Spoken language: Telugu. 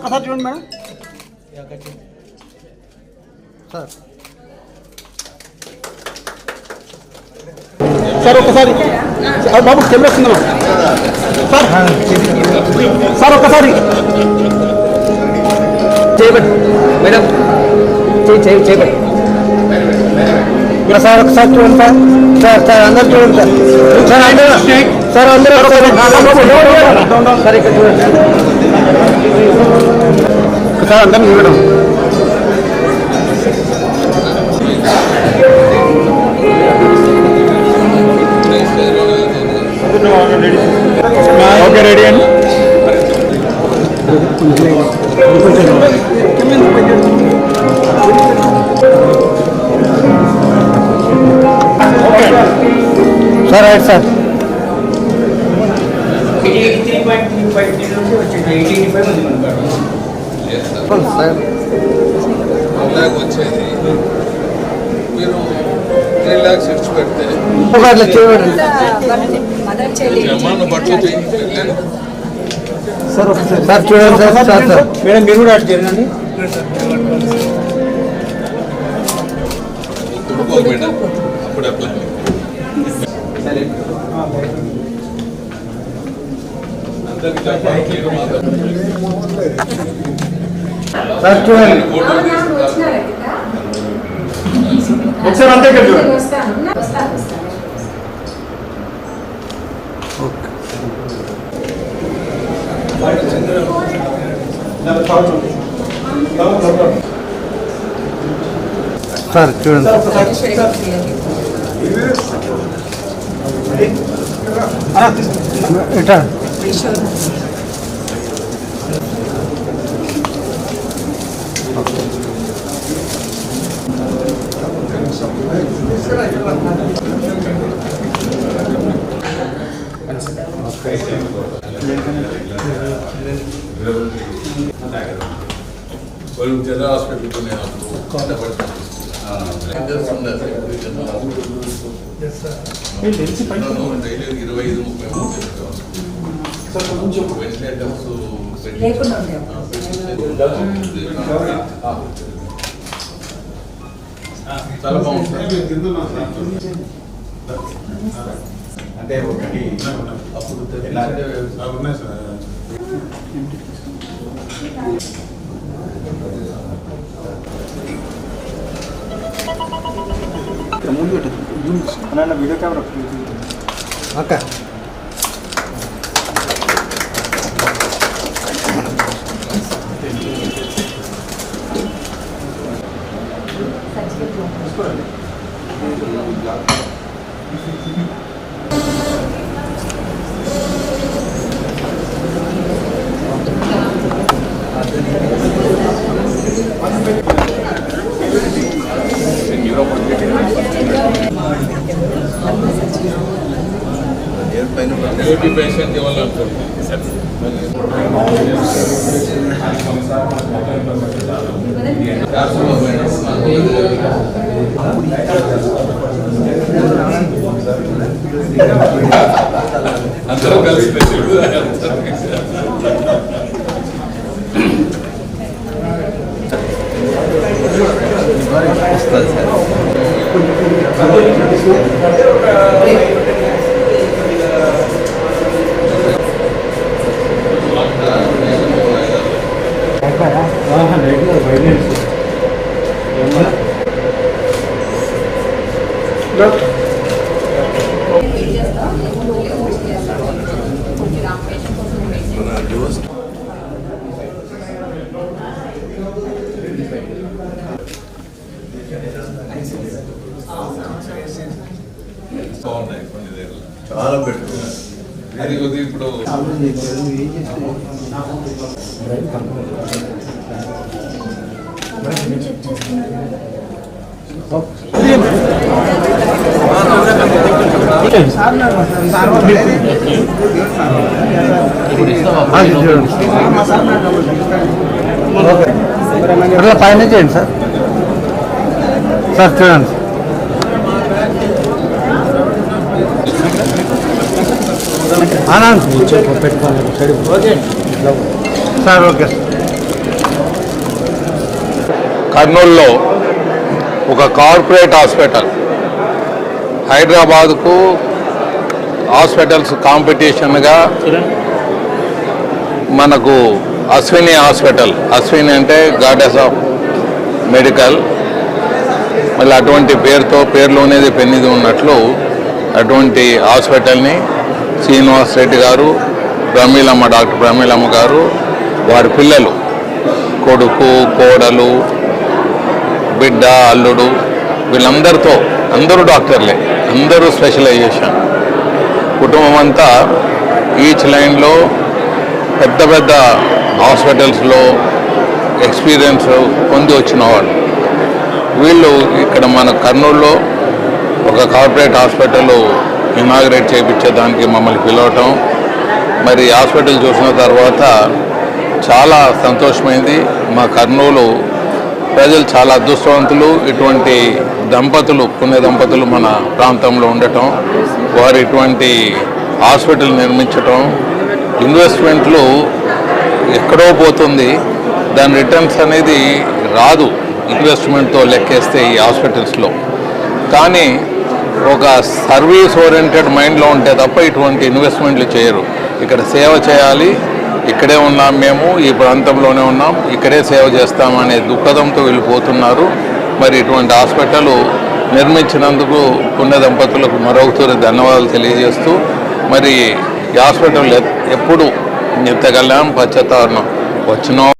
ఒక్కసారి చూడండి మేడం. సార్. సార్ ఒక్కసారి. ఆ, బాబు కెమెరా వస్తుందమ్మా సార్. సార్ ఒక్కసారి. చేయబట్టి మేడం. చేయి చేయి చేయబట్టి సార్ ఒకసారి చూడండి సార్. సార్ సార్ అందరు చూడండి సార్. సార్ అందరూ. సార్ అందరూ ఒకసారి సార్ ఇక్కడ చూడండి. సార్ అందరిని చూడడం ఓకే రెడీ అండి sir right sir eighty three point three five three నుంచి వచ్చింది ఎయిటీ ఎయిటీ ఫైవ్ ఉంది సార్ వచ్చేది మీరు త్రీ ల్యాక్స్ ఇచ్చి పెడితే జమాను బట్టలు చేయించలేదు సార్ సార్ చూడండి సార్ సార్ సార్ మేడం మీరు కూడా అటు చేయండి అప్పుడు అప్లై సరే సార్ చూడండి ఒకసారి అంతే ఇక్కడ చూడండి సార్ చూడండి వాళ్ళు జనరల్ హాస్పిటల్కి నేను అప్పుడు డైలీ ఇరవై ఐదు ముప్పై మూడు వెంటిలేటర్స్ లేకుండా. చాలా బాగుంటుంది అంటే ఒకటి అప్పుడు ఎలా తెలిసిందే video camera okay AP patient ఇవ్వాలనుకుంటున్నాను అందరూ కలిసి చాలా బెటర్ అది కొద్దిగా ఇప్పుడు పైన చేయండి. సార్. సార్ చూడండి. సార్ ఓకే కర్నూలులో ఒక కార్పొరేట్ హాస్పిటల్. హైదరాబాద్కు హాస్పిటల్స్ కాంపిటీషన్గా మనకు అశ్విని హాస్పిటల్. అశ్విని అంటే గాడెస్ ఆఫ్ మెడికల్. మళ్ళీ అటువంటి పేరుతో పేరులోనేది పెన్నిది ఉన్నట్లు అటువంటి హాస్పిటల్ని శ్రీనివాస్ రెడ్డి గారు ప్రమీలమ్మ డాక్టర్ ప్రమీలమ్మ గారు వారి పిల్లలు కొడుకు కోడలు బిడ్డ అల్లుడు వీళ్ళందరితో అందరూ డాక్టర్లే అందరూ స్పెషలైజేషన్. కుటుంబం అంతా ఈచ్ లైన్లో పెద్ద పెద్ద హాస్పిటల్స్లో ఎక్స్పీరియన్స్ పొంది వచ్చిన వాళ్ళు. వీళ్ళు ఇక్కడ మన కర్నూలులో ఒక కార్పొరేట్ హాస్పిటల్ ఇనాగ్రేట్ చేయించేదానికి మమ్మల్ని పిలవటం. మరి హాస్పిటల్ చూసిన తర్వాత చాలా సంతోషమైంది. మా కర్నూలు ప్రజలు చాలా అదృష్టవంతులు. ఇటువంటి దంపతులు పుణ్య దంపతులు మన ప్రాంతంలో ఉండటం వారు ఇటువంటి హాస్పిటల్ నిర్మించటం ఇన్వెస్ట్మెంట్లు ఎక్కడో పోతుంది. దాని రిటర్న్స్ అనేది రాదు ఇన్వెస్ట్మెంట్తో లెక్కేస్తే ఈ హాస్పిటల్స్లో. కానీ ఒక సర్వీస్ ఓరియంటెడ్ మైండ్లో ఉంటే తప్ప ఇటువంటి ఇన్వెస్ట్మెంట్లు చేయరు. ఇక్కడ సేవ చేయాలి ఇక్కడే ఉన్నాం మేము ఈ ప్రాంతంలోనే ఉన్నాం ఇక్కడే సేవ చేస్తామనే దుఃఖదంతో వెళ్ళిపోతున్నారు మరి ఇటువంటి హాస్పిటల్ నిర్మించినందుకు పుణ్య దంపతులకు మరొకసారి ధన్యవాదాలు తెలియజేస్తూ మరి ఈ హాస్పిటల్ ఎప్పుడు నిత్యగలం కళ్యాణం వచ్చిన